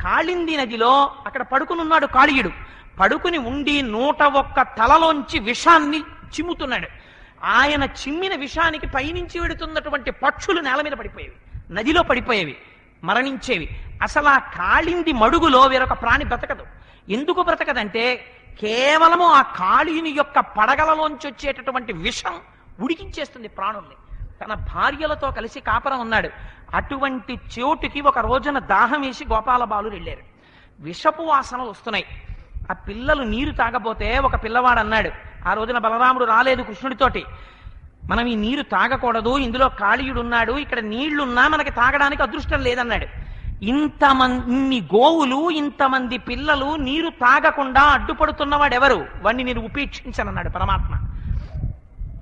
కాళింది నదిలో అక్కడ పడుకుని ఉన్నాడు కాళీయుడు. పడుకుని ఉండి నూట ఒక్క తలలోంచి విషాన్ని చిమ్ముతున్నాడు. ఆయన చిమ్మిన విషానికి పైనుంచి వెడుతున్నటువంటి పక్షులు నేల మీద పడిపోయేవి. నదిలో పడిపోయేవి. మరణించేవి. అసలు ఆ కాళింది మడుగులో వేరొక ప్రాణి బ్రతకదు. ఎందుకు బ్రతకదంటే కేవలము ఆ కాళీని యొక్క పడగలలోంచి వచ్చేటటువంటి విషం ఉడికించేస్తుంది ప్రాణుల్ని. తన భార్యలతో కలిసి కాపరం ఉన్నాడు. అటువంటి చోటుకి ఒక రోజున దాహం వేసి గోపాల బాలు వెళ్ళారు. విషపు వాసనలు వస్తున్నాయి. ఆ పిల్లలు నీరు తాగబోతే ఒక పిల్లవాడు అన్నాడు. ఆ రోజున బలరాముడు రాలేదు కృష్ణుడితోటి. మనం ఈ నీరు తాగకూడదు ఇందులో కాళీయుడు ఉన్నాడు ఇక్కడ నీళ్ళున్నా మనకి తాగడానికి అదృష్టం లేదన్నాడు. ఇంతమంది గోవులు ఇంతమంది పిల్లలు నీరు తాగకుండా అడ్డుపడుతున్నవాడెవరు? వాణ్ణి నేను ఉపేక్షించనన్నాడు పరమాత్మ.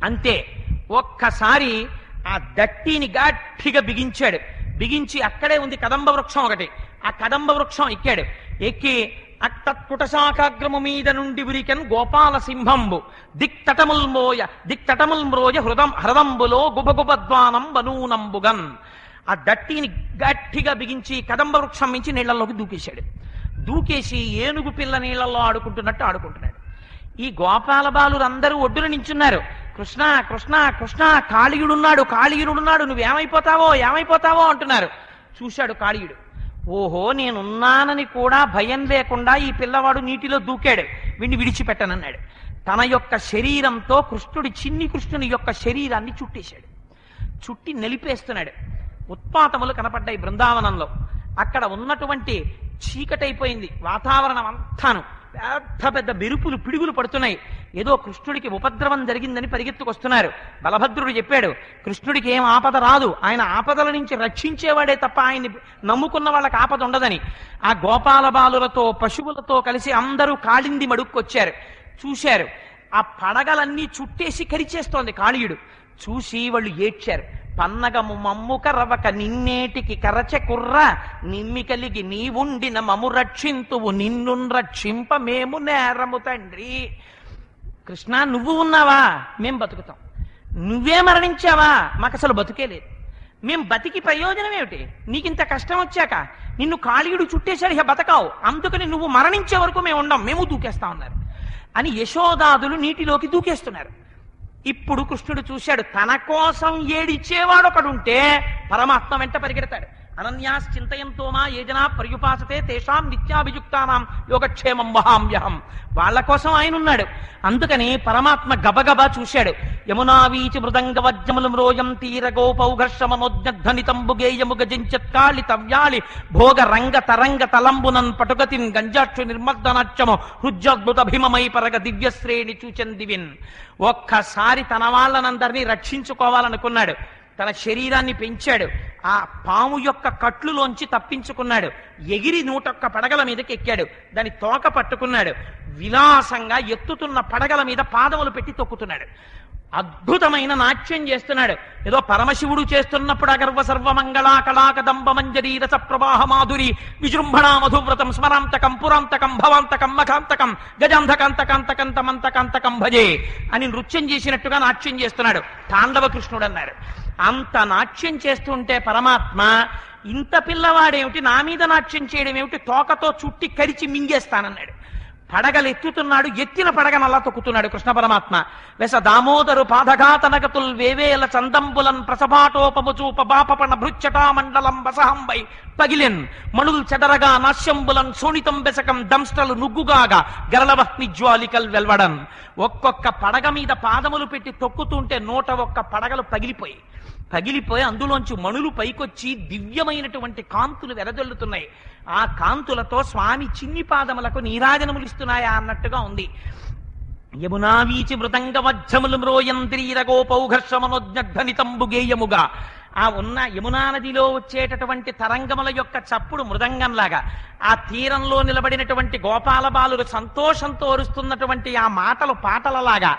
అంతే. ఒక్కసారి ఆ దట్టిని గట్టిగా బిగించాడు. బిగించి అక్కడే ఉంది కదంబ వృక్షం ఒకటి. ఆ కదంబ వృక్షం ఎక్కాడు. ఎక్కి అట్టత్కుటశాఖాగ్రము మీద నుండి ఉరికెన్ గోపాల సింహంబు దిక్తటముల్ మోయ దిక్తటముల్ మ్రోయ హృదం హృదంబులో గుబగుబద్వానం బనూనంబుగన్ ఆ దట్టిని గట్టిగా బిగించి కదంబ వృక్షం మించి నీళ్ళలోకి దూకేశాడు. దూకేసి ఏనుగు పిల్ల నీళ్ళలో ఆడుకుంటున్నట్టు ఆడుకుంటున్నాడు. ఈ గోపాల బాలురందరూ ఒడ్డున నించున్నారు. కృష్ణ కృష్ణ కృష్ణ కాళీయుడున్నాడు కాళీయుడున్నాడు నువ్వేమైపోతావో ఏమైపోతావో అంటున్నారు. చూశాడు కాళీయుడు. ఓహో నేనున్నానని కూడా భయం లేకుండా ఈ పిల్లవాడు నీటిలో దూకాడు. వీడిని విడిచిపెట్టనన్నాడు. తన యొక్క శరీరంతో కృష్ణుడి చిన్ని కృష్ణుని యొక్క శరీరాన్ని చుట్టేశాడు. చుట్టి నలిపేస్తున్నాడు. ఉత్పాతములు కనపడ్డాయి బృందావనంలో. అక్కడ ఉన్నటువంటి చీకటైపోయింది వాతావరణం అంతాను. పెద్ద పెద్ద మెరుపులు పిడుగులు పడుతున్నాయి. ఏదో కృష్ణుడికి ఉపద్రవం జరిగిందని పరిగెత్తుకొస్తున్నారు. బలభద్రుడు చెప్పాడు కృష్ణుడికి ఏం ఆపద రాదు. ఆయన ఆపదల నుంచి రక్షించేవాడే తప్ప ఆయన్ని నమ్ముకున్న వాళ్ళకి ఆపద ఉండదని. ఆ గోపాల బాలులతో పశువులతో కలిసి అందరూ కాళింది మడుక్కొచ్చారు. చూశారు ఆ పడగలన్నీ చుట్టేసి కరిచేస్తోంది కాళీయుడు. చూసి వాళ్ళు ఏడ్చారు పన్నగము మమ్ము కరవక నిన్నేటికి కరచ కుర్ర నిమ్మి కలిగి నీవుండిన మము రక్షింతువు నిన్ను రక్షింప మేము నేరము తండ్రి. కృష్ణ నువ్వు ఉన్నావా? మేం బతుకుతాం. నువ్వే మరణించావా? మాకు అసలు బతుకే లేదు. మేం బతికి ప్రయోజనం ఏమిటి? నీకింత కష్టం వచ్చాక నిన్ను కాళీయుడు చుట్టేశాడు ఇక బతకావు. అందుకని నువ్వు మరణించే వరకు మేము ఉండం మేము దూకేస్తా ఉన్నారు. అని యశోదాదులు నీటిలోకి దూకేస్తున్నారు. ఇప్పుడు కృష్ణుడు చూశాడు తన కోసం ఏడిచ్చేవాడు ఒకడుంటే పరమాత్మ వెంట పరిగెడతాడు. అనన్యాస్ చింతయంతో మా ఏజనా పర్యుపాసతే తేషాం నిత్యాభియుక్తానాం యోగక్షేమం వహామ్యహం. వాళ్ళ కోసం ఆయన ఉన్నాడు అందుకని పరమాత్మ గబగబా చూశాడు. యమునా వీచి మృదంగ వజ్రములు మ్రోయం తీర గేయము గజించత్కాళి తవ్యాళి భోగ రంగ తరంగ తలంబునన్ పటుగతిన్ గంజాక్షు నిర్మర్దనాట్యము హృజ్యద్భుతభిమమై పరగ దివ్యశ్రేణి చూచెందివిన్. ఒక్కసారి తన వాళ్ళనందరినీ రక్షించుకోవాలనుకున్నాడు. తన శరీరాన్ని పెంచాడు. ఆ పాము యొక్క కట్లులోంచి తప్పించుకున్నాడు. ఎగిరి నూటొక్క పడగల మీదకి ఎక్కాడు. దాని తోక పట్టుకున్నాడు. విలాసంగా ఎత్తుతున్న పడగల మీద పాదములు పెట్టి తొక్కుతున్నాడు. అద్భుతమైన నాట్యం చేస్తున్నాడు. ఏదో పరమశివుడు చేస్తున్నప్పుడు అగర్వ సర్వమంగళా కళాకదంబ మంజరీ రస ప్రవాహ మాధురి విజృంభణా మధువ్రతం స్మరాంతకం పురాంతకం భవాంతకం మఖాంతకం గజాంధకాంతకాంతకంతమంతకాంతకం భజే అని నృత్యం చేసినట్టుగా నాట్యం చేస్తున్నాడు. తాండవ కృష్ణుడు అన్నారు అంత నాట్యం చేస్తుంటే పరమాత్మ ఇంత పిల్లవాడేమిటి నా మీద నాట్యం చేయడం ఏమిటి తోకతో చుట్టి కరిచి మింగేస్తానన్నాడు. పడగలు ఎత్తుతున్నాడు ఎత్తిన అలా తొక్కుతున్నాడు కృష్ణ పరమాత్మ. వెస దామోదరు పాదఘాతనగతుల్ వేవేల చందంబులన్ ప్రసభాటోపముచూప బాపపణ భృచ్చటా మండలం బసహంబై పగిలిన్. మణుల్ చెదరగా నాశ్యంబులన్ సోనితం బెసకం దంస్టలు నుగ్గుగాగా గరళవహ్ని జ్వాలికల్ వెల్వడన్. ఒక్కొక్క పడగ మీద పాదములు పెట్టి తొక్కుతుంటే నూట ఒక్క పడగలు పగిలిపోయి. పగిలిపోయి అందులోంచి మణులు పైకొచ్చి దివ్యమైనటువంటి కాంతులు వెదజల్లుతున్నాయి. ఆ కాంతులతో స్వామి చిన్ని పాదములకు నీరాజనములు ఇస్తున్నాయా అన్నట్టుగా ఉంది. యమునా వీచి మృదంగ వజ్రములు మ్రోయంత్రీరగోపౌఘర్షమనోజ్ఞధ్వనితంబు ఆ ఉన్న యమునా నదిలో వచ్చేటటువంటి తరంగముల యొక్క చప్పుడు మృదంగంలాగా. ఆ తీరంలో నిలబడినటువంటి గోపాలబాలుడు సంతోషంతో అరుస్తున్నటువంటి ఆ మాటలు పాటలలాగా.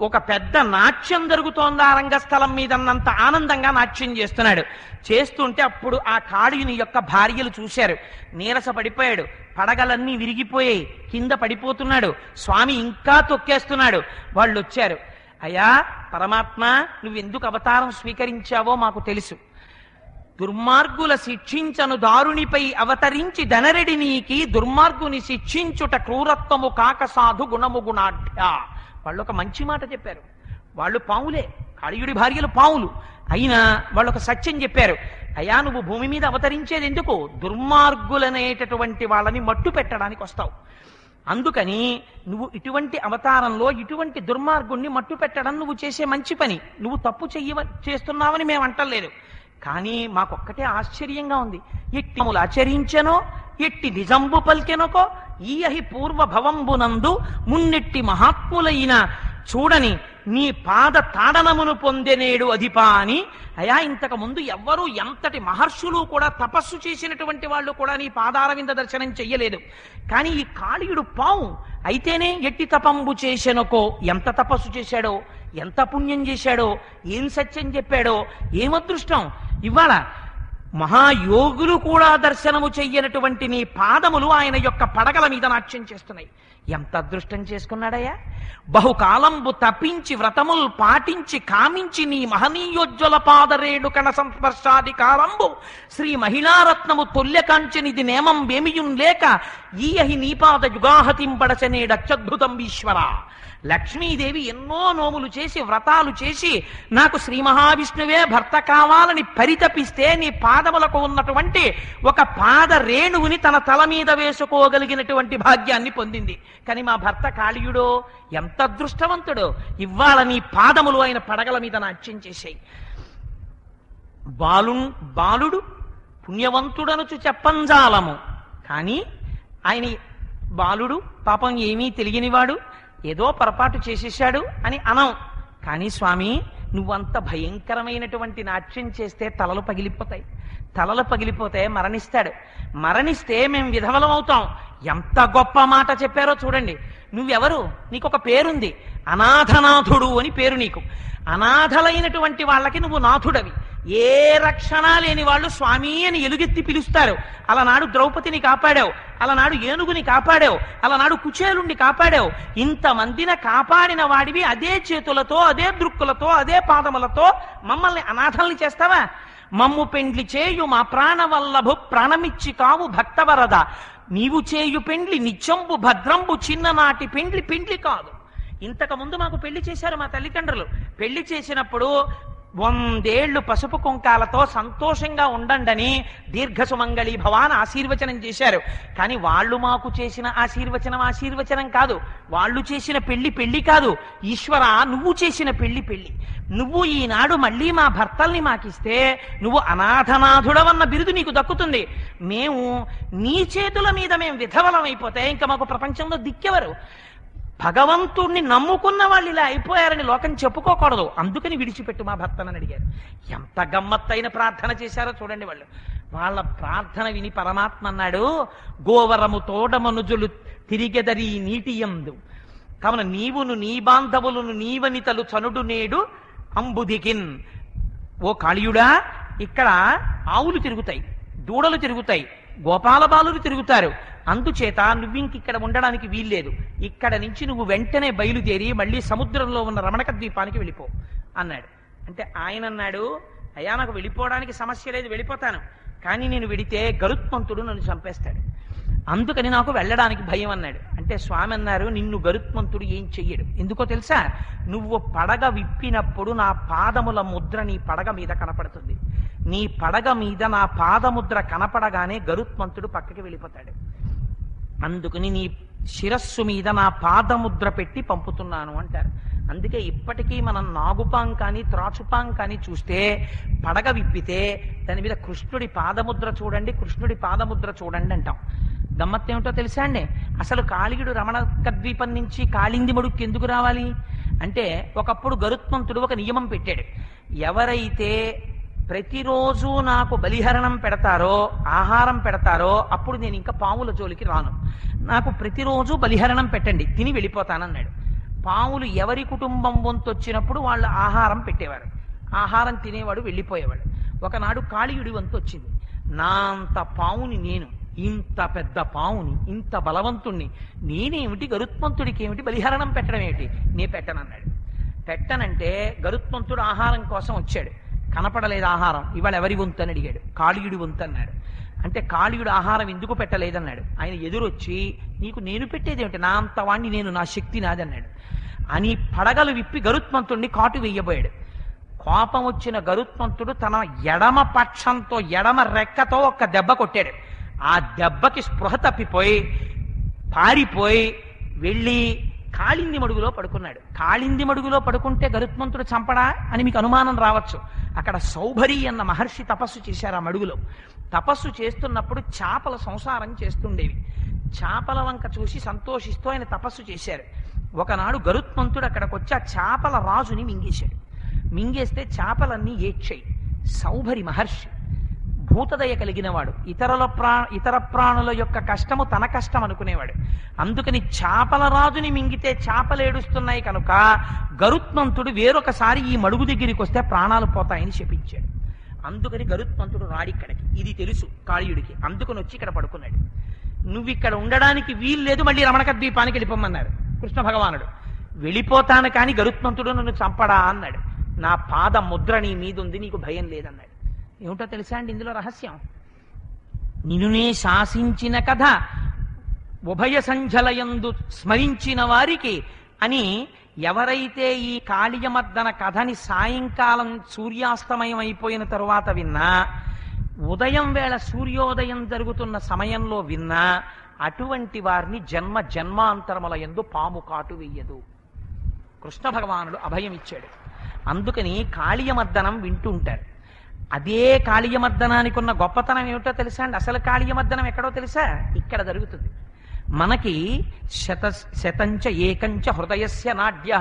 ఒక పెద్ద నాట్యం జరుగుతోంది ఆ రంగస్థలం మీదన్నంత ఆనందంగా నాట్యం చేస్తున్నాడు. చేస్తుంటే అప్పుడు ఆ కాళీయుని యొక్క భార్యలు చూశారు. నీరస పడిపోయాడు పడగలన్నీ విరిగిపోయాయి. కింద పడిపోతున్నాడు. స్వామి ఇంకా తొక్కేస్తున్నాడు. వాళ్ళు వచ్చారు అయ్యా పరమాత్మ నువ్వెందుకు అవతారం స్వీకరించావో మాకు తెలుసు. దుర్మార్గుల శిక్షించను దారునిపై అవతరించి ధనరెడి నీకి దుర్మార్గుని శిక్షించుట క్రూరత్వము కాక సాధు గుణము గుణాఢ్య. వాళ్ళు ఒక మంచి మాట చెప్పారు. వాళ్ళు పావులే కాళీయుడి భార్యలు పావులు. అయినా వాళ్ళు ఒక సత్యం చెప్పారు. అయ్యా నువ్వు భూమి మీద అవతరించేది ఎందుకు? దుర్మార్గులనేటటువంటి వాళ్ళని మట్టు పెట్టడానికి వస్తావు. అందుకని నువ్వు ఇటువంటి అవతారంలో ఇటువంటి దుర్మార్గుణ్ణి మట్టు పెట్టడం నువ్వు చేసే మంచి పని. నువ్వు తప్పు చెయ్య చేస్తున్నావని మేము అంటలేదు కానీ మాకొక్కటే ఆశ్చర్యంగా ఉంది. ఎట్టి ములు ఆచరించెనో ఎట్టి నిజంబు పలికెనకో ఈయహి పూర్వ భవంబునందు మున్నెట్టి మహాత్ములైన చూడని నీ పాద తాడనమును పొందెనేడు అధిపా అని. అయా ఇంతకు ముందు ఎవ్వరూ ఎంతటి మహర్షులు కూడా తపస్సు చేసినటువంటి వాళ్ళు కూడా నీ పాదారవింద దర్శనం చెయ్యలేదు. కానీ ఈ కాళీయుడు పావు అయితేనే ఎట్టి తపంబు చేసెనుకో ఎంత తపస్సు చేశాడో ఎంత పుణ్యం చేశాడో ఏం సత్యం చెప్పాడో ఏమదృష్టం? ఇవాళ మహాయోగులు కూడా దర్శనము చెయ్యనటువంటి నీ పాదములు ఆయన యొక్క పడగల మీద నాట్యం చేస్తున్నాయి. ఎంత అదృష్టం చేసుకున్నాడయ్యా? బహుకాలంబు తపించి వ్రతములు పాటించి కామించి నీ మహనీయోజ్వల పాదరేణు కణ సంస్పర్శాధికారంబు శ్రీ మహిళారత్నము తొల్లె కాంచనిది నేమం వేమియున్ లేక ఈయహి నీపాద యుగాహతింపడచనేడత్యద్భుతం ఈశ్వర. లక్ష్మీదేవి ఎన్నో నోములు చేసి వ్రతాలు చేసి నాకు శ్రీ మహావిష్ణువే భర్త కావాలని పరితపిస్తే నీ పాదములకు ఉన్నటువంటి ఒక పాద రేణువుని తన తల మీద వేసుకోగలిగినటువంటి భాగ్యాన్ని పొందింది. కానీ మా భర్త కాళీయుడో ఎంత అదృష్టవంతుడో ఇవాళ నీ పాదములు ఆయన పడగల మీద నాట్యం చేశాయి. బాలు బాలుడు పుణ్యవంతుడనుచు చెప్పంజాలము. కానీ ఆయన బాలుడు పాపం ఏమీ తెలియనివాడు ఏదో పొరపాటు చేసేశాడు అని అనం. కానీ స్వామి నువ్వంత భయంకరమైనటువంటి నాట్యం చేస్తే తలలు పగిలిపోతాయి. తలలు పగిలిపోతే మరణిస్తాడు. మరణిస్తే మేము విధవలం అవుతాం. ఎంత గొప్ప మాట చెప్పారో చూడండి. నువ్వెవరు? నీకు ఒక పేరుంది. అనాథనాథుడు అని పేరు నీకు. అనాథలైనటువంటి వాళ్ళకి నువ్వు నాథుడవి. ఏ రక్షణ లేని వాళ్ళు స్వామి అని ఎలుగెత్తి పిలుస్తారు. అలనాడు ద్రౌపదిని కాపాడావు. అలనాడు ఏనుగుని కాపాడావు. అలనాడు కుచేలుణ్ణి కాపాడావు. ఇంతమందిన కాపాడిన వాడివి అదే చేతులతో అదే దృక్కులతో అదే పాదములతో మమ్మల్ని అనాథల్ని చేస్తావా? మమ్ము పెండ్లి చేయు మా ప్రాణవల్లభు ప్రాణమిచ్చి కావు భక్తవరద. నీవు చేయు పెండ్లి నిత్యంబు భద్రంబు చిన్ననాటి పెండ్లి పెండ్లి కాదు. ఇంతకు ముందు మాకు పెళ్ళి చేశారు మా తల్లిదండ్రులు. పెళ్ళి చేసినప్పుడు వందేళ్ళు పసుపు కుంకాలతో సంతోషంగా ఉండండని దీర్ఘసుమంగళి భవాన్ ఆశీర్వచనం చేశారు. కానీ వాళ్ళు మాకు చేసిన ఆశీర్వచనం ఆశీర్వచనం కాదు. వాళ్ళు చేసిన పెళ్ళి పెళ్ళి కాదు. ఈశ్వర నువ్వు చేసిన పెళ్ళి పెళ్ళి. నువ్వు ఈనాడు మళ్ళీ మా భర్తల్ని మాకిస్తే నువ్వు అనాథనాథుడవన్న బిరుదు నీకు దక్కుతుంది. మేము నీ చేతుల మీద మేము విధవలమైపోతే అయిపోతే ఇంకా మాకు ప్రపంచంలో దిక్కెవరు? భగవంతుణ్ణి నమ్ముకున్న వాళ్ళు ఇలా అయిపోయారని లోకం చెప్పుకోకూడదు. అందుకని విడిచిపెట్టు మా భర్తనని అడిగారు. ఎంత గమ్మత్తైన ప్రార్థన చేశారో చూడండి వాళ్ళు. వాళ్ళ ప్రార్థన విని పరమాత్మ అన్నాడు గోవరము తోడమనుజులు తిరిగెదరి నీటి యందు. కావున నీవును నీ బాంధవులను నీవనితలు చనుడు నేడు అంబుదికిన్. ఓ కాళీయుడా ఇక్కడ ఆవులు తిరుగుతాయి దూడలు తిరుగుతాయి గోపాల బాలురు తిరుగుతారు. అందుచేత నువ్వింక ఇక్కడ ఉండడానికి వీల్లేదు. ఇక్కడ నుంచి నువ్వు వెంటనే బయలుదేరి మళ్ళీ సముద్రంలో ఉన్న రమణక ద్వీపానికి వెళ్ళిపో అన్నాడు. అంటే ఆయన అన్నాడు అయ్యా నాకు వెళ్ళిపోవడానికి సమస్య లేదు వెళ్ళిపోతాను. కానీ నేను వెడితే గరుత్మంతుడు నన్ను చంపేస్తాడు. అందుకని నాకు వెళ్ళడానికి భయం అన్నాడు. అంటే స్వామి అన్నారు నిన్ను గరుత్మంతుడు ఏం చెయ్యడు. ఎందుకో తెలుసా? నువ్వు పడగ విప్పినప్పుడు నా పాదముల ముద్ర నీ పడగ మీద కనపడుతుంది. నీ పడగ మీద నా పాదముద్ర కనపడగానే గరుత్మంతుడు పక్కకి వెళ్ళిపోతాడు. అందుకని నీ శిరస్సు మీద నా పాదముద్ర పెట్టి పంపుతున్నాను అంటారు. అందుకే ఇప్పటికీ మనం నాగుపాం కానీ త్రాచుపాం కానీ చూస్తే పడగ విప్పితే దాని మీద కృష్ణుడి పాదముద్ర చూడండి కృష్ణుడి పాదముద్ర చూడండి అంటాం. గమ్మత్తేమిటో తెలుసా అండి? అసలు కాళీయుడు రమణ కద్వీపం నుంచి కాళింది మడుక్కి ఎందుకు రావాలి? అంటే ఒకప్పుడు గరుత్మంతుడు ఒక నియమం పెట్టాడు. ఎవరైతే ప్రతిరోజు నాకు బలిహరణం పెడతారో ఆహారం పెడతారో అప్పుడు నేను ఇంకా పాముల జోలికి రాను. నాకు ప్రతిరోజు బలిహరణం పెట్టండి తిని వెళ్ళిపోతానన్నాడు. పాములు ఎవరి కుటుంబం వంతు వచ్చినప్పుడు వాళ్ళు ఆహారం పెట్టేవారు. ఆహారం తినేవాడు వెళ్ళిపోయేవాడు. ఒకనాడు కాళీయుడి వంతు వచ్చింది నా అంత పావుని నేను ఇంత పెద్ద పావుని ఇంత బలవంతుణ్ణి నేనేమిటి గరుత్మంతుడికి ఏమిటి బలిహరణం పెట్టడం ఏమిటి నే పెట్టనన్నాడు. పెట్టనంటే గరుత్మంతుడు ఆహారం కోసం వచ్చాడు. కనపడలేదు ఆహారం. ఇవాళ ఎవరి వంతు అని అడిగాడు. కాళీయుడి వంతు అన్నాడు. అంటే కాళీయుడు ఆహారం ఎందుకు పెట్టలేదన్నాడు. ఆయన ఎదురొచ్చి నీకు నేను పెట్టేది ఏమిటి? నా అంత వాణ్ణి నేను నా శక్తి నాదన్నాడు అని పడగలు విప్పి గరుత్మంతుడిని కాటు వెయ్యబోయాడు కోపం వచ్చిన గరుత్మంతుడు తన ఎడమ పక్షంతో ఎడమ రెక్కతో ఒక్క దెబ్బ కొట్టాడు. ఆ దెబ్బకి స్పృహ తప్పిపోయి పారిపోయి వెళ్ళి కాళింది మడుగులో పడుకున్నాడు. కాళింది మడుగులో పడుకుంటే గరుత్మంతుడు చంపడా అని మీకు అనుమానం రావచ్చు. అక్కడ సౌభరి అన్న మహర్షి తపస్సు చేశారు ఆ మడుగులో. తపస్సు చేస్తున్నప్పుడు చేపల సంసారం చేస్తుండేవి. చేపల వంక చూసి సంతోషిస్తూ ఆయన తపస్సు చేశారు. ఒకనాడు గరుత్మంతుడు అక్కడికి వచ్చి ఆ చేపల రాజుని మింగేశాడు. మింగేస్తే చేపలన్నీ ఏడ్చాయి. సౌభరి మహర్షి భూతదయ కలిగినవాడు. ఇతరుల ప్రా ఇతర ప్రాణుల యొక్క కష్టము తన కష్టం అనుకునేవాడు. అందుకని చేపల రాజుని మింగితే చేపలు ఏడుస్తున్నాయి కనుక గరుత్మంతుడు వేరొకసారి ఈ మడుగు దగ్గరికి వస్తే ప్రాణాలు పోతాయని శపించాడు. అందుకని గరుత్మంతుడు రాడిక్కడికి ఇది తెలుసు కాళీయుడికి. అందుకని వచ్చి ఇక్కడ పడుకున్నాడు. నువ్వు ఇక్కడ ఉండడానికి వీల్లేదు మళ్ళీ రమణక ద్వీపానికి వెళ్ళిపోమన్నారు కృష్ణ భగవానుడు. వెళ్ళిపోతాను కానీ గరుత్మంతుడు నన్ను చంపడా అన్నాడు. నా పాద ముద్ర నీ మీదుంది నీకు భయం లేదన్నాడు. ఏమిటో తెలుసా అండి ఇందులో రహస్యం? నిన్నునే శాసించిన కథ ఉభయ సంఝలయందు స్మరించిన వారికి అని ఎవరైతే ఈ కాళీయమర్దన కథని సాయంకాలం సూర్యాస్తమయం అయిపోయిన తరువాత విన్నా ఉదయం వేళ సూర్యోదయం జరుగుతున్న సమయంలో విన్నా అటువంటి వారిని జన్మ జన్మాంతరముల ఎందు పాము కాటు వెయ్యదు. కృష్ణ భగవానుడు అభయం ఇచ్చాడు అందుకని కాళీయమర్దనం వింటుంటారు అదే కాళీయమర్దనానికి ఉన్న గొప్పతనం ఏమిటో తెలుసా అండి? అసలు కాళీయమర్దనం ఎక్కడో తెలుసా? ఇక్కడ జరుగుతుంది. మనకి శత శతంచ ఏకంచ హృదయస్య నాడ్య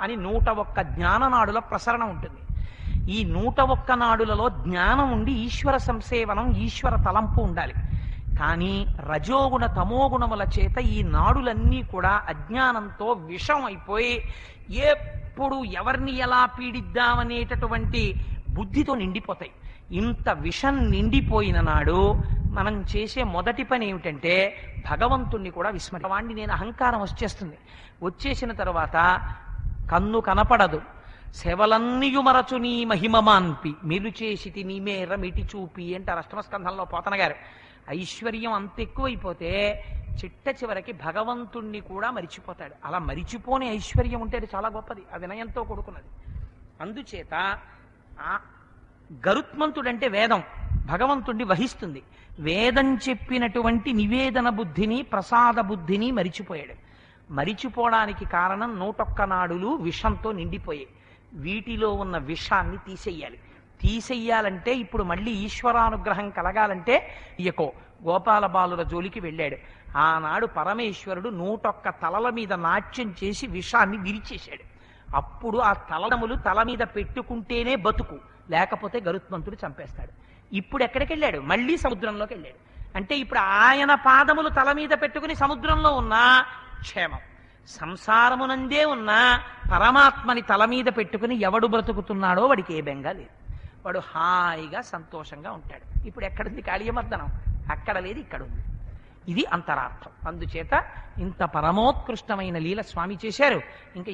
అని నూట ఒక్క జ్ఞాననాడుల ప్రసరణ ఉంటుంది. ఈ నూట ఒక్క నాడులలో జ్ఞానం ఉండి ఈశ్వర సంసేవనం ఈశ్వర తలంపు ఉండాలి. కానీ రజోగుణ తమోగుణముల చేత ఈ నాడులన్నీ కూడా అజ్ఞానంతో విషం అయిపోయి ఎప్పుడు ఎవరిని ఎలా పీడిద్దామనేటటువంటి బుద్ధితో నిండిపోతాయి. ఇంత విషం నిండిపోయిన నాడు మనం చేసే మొదటి పని ఏమిటంటే భగవంతుణ్ణి కూడా విస్మరి వాణ్ణి నేను అహంకారం వచ్చేస్తుంది. వచ్చేసిన తర్వాత కన్ను కనపడదు. శవలన్నీయు మరచు నీ మహిమమాన్పి మీరు చేసితి నీ మేర మిటి చూపి అంటారు అష్టమస్కంధంలో పోతన గారు. ఐశ్వర్యం అంత ఎక్కువైపోతే చిట్ట చివరికి భగవంతుణ్ణి కూడా మరిచిపోతాడు. అలా మరిచిపోని ఐశ్వర్యం ఉంటే అది చాలా గొప్పది. ఆ వినయంతో కూడుకున్నది. అందుచేత గరుత్మంతుడంటే వేదం. భగవంతుణ్ణి వహిస్తుంది. వేదం చెప్పినటువంటి నివేదన బుద్ధిని ప్రసాద బుద్ధిని మరిచిపోయాడు. మరిచిపోవడానికి కారణం నూటొక్క నాడులు విషంతో నిండిపోయాయి. వీటిలో ఉన్న విషాన్ని తీసేయాలి. తీసేయాలంటే ఇప్పుడు మళ్ళీ ఈశ్వరానుగ్రహం కలగాలంటే ఇయకో గోపాల బాలుల జోలికి వెళ్ళాడు. ఆనాడు పరమేశ్వరుడు నూటొక్క తలల మీద నాట్యం చేసి విషాన్ని విరిచేశాడు. అప్పుడు ఆ తలములు తల మీద పెట్టుకుంటేనే బతుకు. లేకపోతే గరుత్మంతుడు చంపేస్తాడు. ఇప్పుడు ఎక్కడికి వెళ్ళాడు మళ్ళీ సముద్రంలోకి వెళ్ళాడు. అంటే ఇప్పుడు ఆయన పాదములు తల మీద పెట్టుకుని సముద్రంలో ఉన్నా క్షేమం. సంసారమునందే ఉన్న పరమాత్మని తల మీద పెట్టుకుని ఎవడు బ్రతుకుతున్నాడో వాడికి ఏ బెంగ లేదు. వాడు హాయిగా సంతోషంగా ఉంటాడు. ఇప్పుడు ఎక్కడుంది కాళీయమర్దనం? అక్కడ లేదు ఇక్కడ ఉంది ఇది అంతరార్థం. అందుచేత ఇంత పరమోత్కృష్టమైన లీల స్వామి చేశారు. ఇంకా